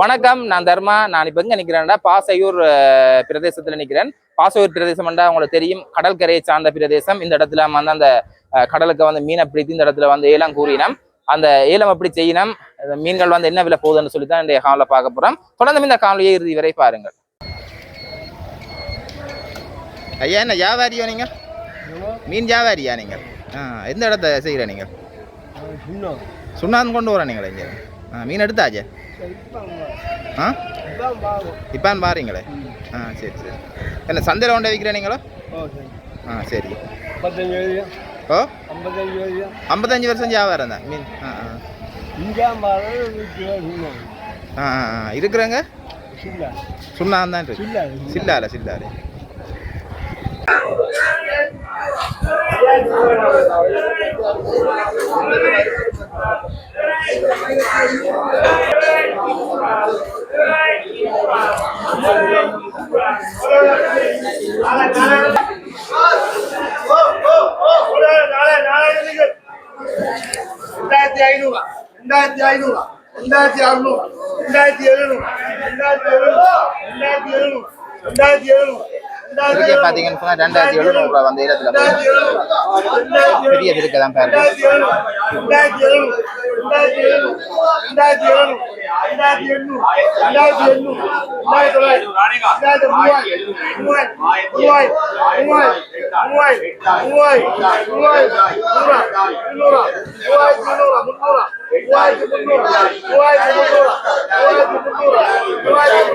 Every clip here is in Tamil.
வணக்கம் நான் தர்மா. நான் இப்போ எங்க நிக்கிறேன்னா பாசையூர் பிரதேசத்துல நிக்கிறேன். பாசையூர் பிரதேசம் உங்களுக்கு தெரியும் கடற்கரையை சார்ந்த பிரதேசம். இந்த இடத்துல வந்து அந்த கடலுக்கு வந்து மீனை பிடித்து இந்த இடத்துல வந்து ஏலம் கூறினோம். அந்த ஏலம் எப்படி செய்யணும் மீன்கள் வந்து என்ன விலை போகுதுன்னு சொல்லி தான் இந்த காணொலியில் பார்க்க போறோம். தொடர்ந்து இந்த காணொலியை இறுதி வரை பாருங்கள். ஐயா என்ன வியாபாரியா நீங்க? மீன் வியாபாரியா நீங்க? ஆ எந்த இடத்த செய்கிற நீங்கள் சுண்ணாந்து கொண்டு வர நீங்கள் இங்கே? ஆ மீன் எடுத்தாச்சே ஆ இப்பான் பாருங்களே ஆ சரி சரி என்ன சந்தையில் கொண்டு விற்கிற நீங்களோ ஆ சரி ஓ ஐம்பத்தஞ்சு வருஷம் வியாபாரம் தான் மீன் ஆ ஆ ஆ ஆ, இருக்கிறாங்க சுண்ணாந்தான் தான் இருக்கு சில்லால சில்லால ரெண்டாயிரத்தி ஐநூறு ரெண்டாயிரத்தி ஐநூறு ரெண்டாயிரத்தி அறுநூறு ரெண்டாயிரத்தி எழுநூறு ரெண்டாயிரத்தி எழுநூறு ரெண்டாயிரத்தி எழுநூறு ரெண்டாயிரத்தி எழுநூறு இதுக்கே பார்த்தீங்கன்னு சொன்னால் ரெண்டாயிரத்தி எழுநூறுவா அந்த இடத்துல பெரிய இருக்கு தான் பாருங்க.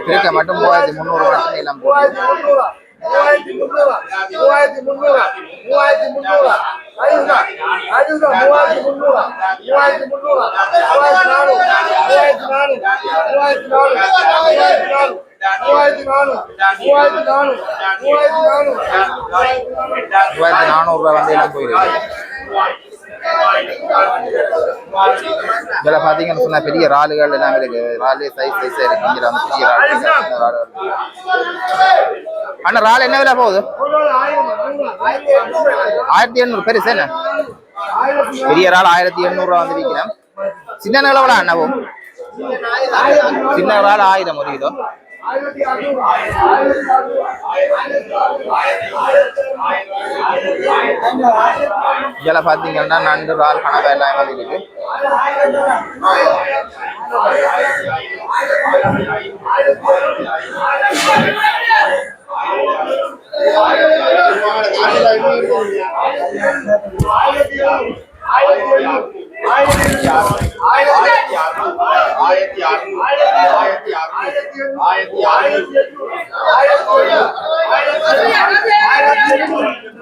இருக்க மட்டும் மூவாயிரத்தி முன்னூறு எல்லாம் மூவாயிரத்தி முந்நூறு மூவாயிரத்தி முந்நூறு மூவாயிரத்தி முந்நூறு ஐநூறு ஐநூறு மூவாயிரத்தி முந்நூறு மூவாயிரத்தி முந்நூறு மூவாயிரத்தி நானூறு. மூவாயிரத்தி நானூறு. மூவாயிரத்தி நானூறு. மூவாயிரத்தி நானூறு. மூவாயிரத்தி நானூறு. மூவாயிரத்தி நானூறு. மூவாயிரத்தி நானூறு மூவாயிரத்தி நானூறுரூவா வந்து எல்லாம் போயிருக்கு இதில் பார்த்தீங்கன்னு சொன்னால் பெரிய இறாலுகள் எல்லாம் இருக்கு. இறாலு சைஸ் சைஸாக இருக்கு. இங்கே வந்து பெரிய இறால் அண்ணா இறால் என்ன விலை போகுது? ஆயிரத்தி எண்ணூறு. பெருசு என்ன? பெரிய இறால் ஆயிரத்தி எண்ணூறுரூவா வந்து விற்கிறேன் சின்ன நிலவலாம் அண்ணா சின்ன இறால் ஆயிரம் ஒரு கிலோ. ஆயிரத்தி அறுநூறு ஆயிரத்தி அறுநூறு ஆயிரத்தி அறுநூறு ஆயிரத்தி அறுநூறு ஆயிரத்தி அறுநூறு இதில் பார்த்தீங்கன்னா நண்டு ரால் கணக்காக எல்லாம் வந்து இருக்கு ஆயிரத்தி ஆயிரத்தி ஆயிரத்தி ஆயிரத்தி அறுநூறு. ஆயிரத்தி அறுநூறு. ஆயிரத்தி அறுநூறு. ஆயிரத்தி அறுநூறு ஆயிரத்தி ஆயிரத்தி ஆயிரத்தி ஆயிரத்தி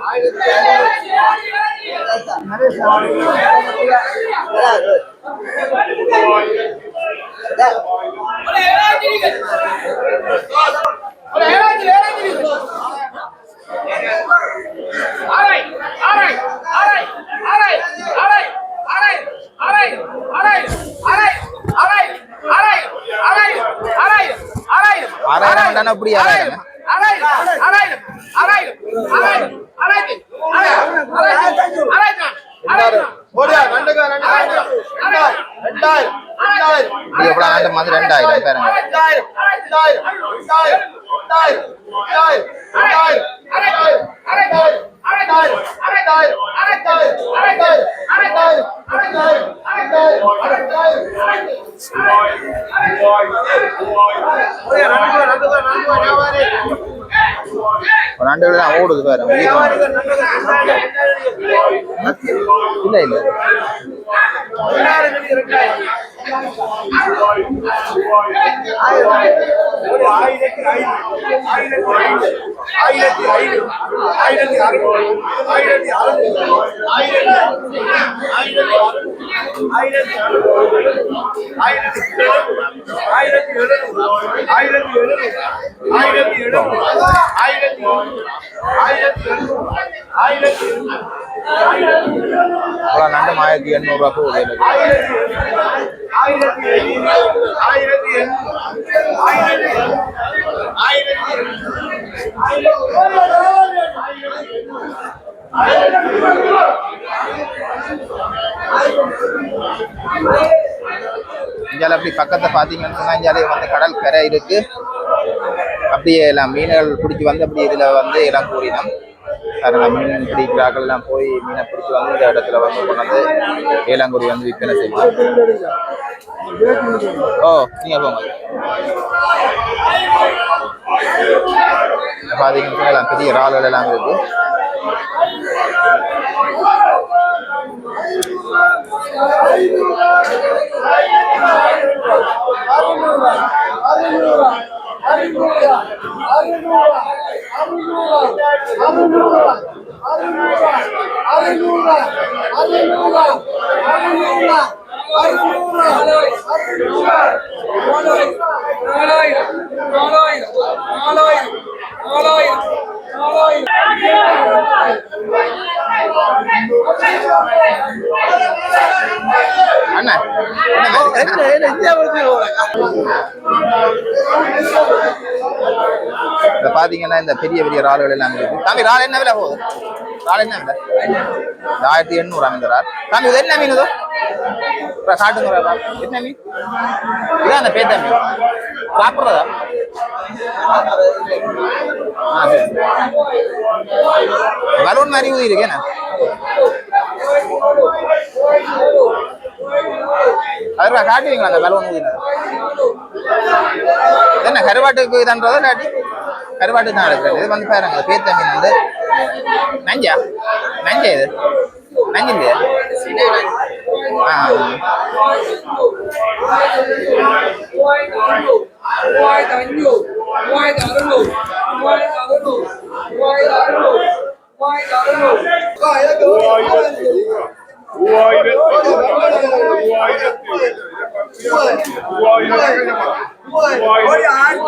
ஆயிரத்தி அறுநூறு ஆறாயிரம் தானே அப்படி ஆறாயிரம் ஒரு ரெண்டு தான் ஓடுது வேற இல்லை இல்லை ஆயிரத்தி ஐநூறு ஆயிரத்தி அறுநூறு ஆயிரத்தி அறுநூறு ஆயிரத்தி ஆயிரத்தி ஆயிரத்தி எழுநூறு ஆயிரத்தி எழுநூறு ஆயிரத்தி எழுநூறு ஆயிரத்தி எழுநூறு ஆயிரத்தி எழுநூறு ஆயிரத்தி எழுநூறு ஆயிரத்தி எழுநூறு நண்டும் ஆயிரத்தி எண்ணூறுரூவா போகுது ஆயிரத்தி எண்ணூறு ஆயிரத்தி எண்ணூறு. இங்கே அப்படி பக்கத்தை பார்த்தீங்கன்னு சொன்னா இங்கே வந்து கடல் கரை இருக்கு. அப்படியே எல்லாம் மீன்கள் பிடிச்சி வந்து அப்படி இதில் வந்து எல்லாம் கூறினோம். அதனால் மீன் பிடிக்கிறார்கள் எல்லாம் போய் மீனை பிடிச்சி வந்து இந்த இடத்துல வந்து கொண்டாந்து ஏலாங்குடி வந்து விற்பனை செய்வோம் ஓ நீங்கள் போங்க. பெரிய சொன்னா எல்லாம் இருக்குது பெரிய இறால்கள் எல்லாம் இருக்கு அண்ணா இந்த பாத்தீங்கன்னா இந்த பெரிய பெரிய இறால்கள் எல்லாம் இருக்கு. தம்பி இறால் என்ன விலை போகுது? இறால் என்ன விலை? ஆயிரத்தி எண்ணூறு அமைந்த இறால் தம்பி இது என்ன மீன் இதோ? அப்புறம் என்ன மீன் இதான் அந்த பேத்த மீன் சாப்பிட்றதா? ஆ சரி. பலூன் மாதிரி ஊதி இருக்கு அதுவா காட்டுவீங்களா அந்த பலூன் ஊதினது என்ன கருவாட்டுக்கு இதுன்றதோ இல்லாட்டி? கருவாட்டு தான் எடுக்கிறது. இது வந்து பாருங்க பேத்த மீன் வந்து நஞ்சா? நஞ்சா இது? நஞ்சு இல்லையா? ஆ மூவாயிரத்தி மூவாயிரத்தி மூவாயிரத்தி மூவாயிரத்தி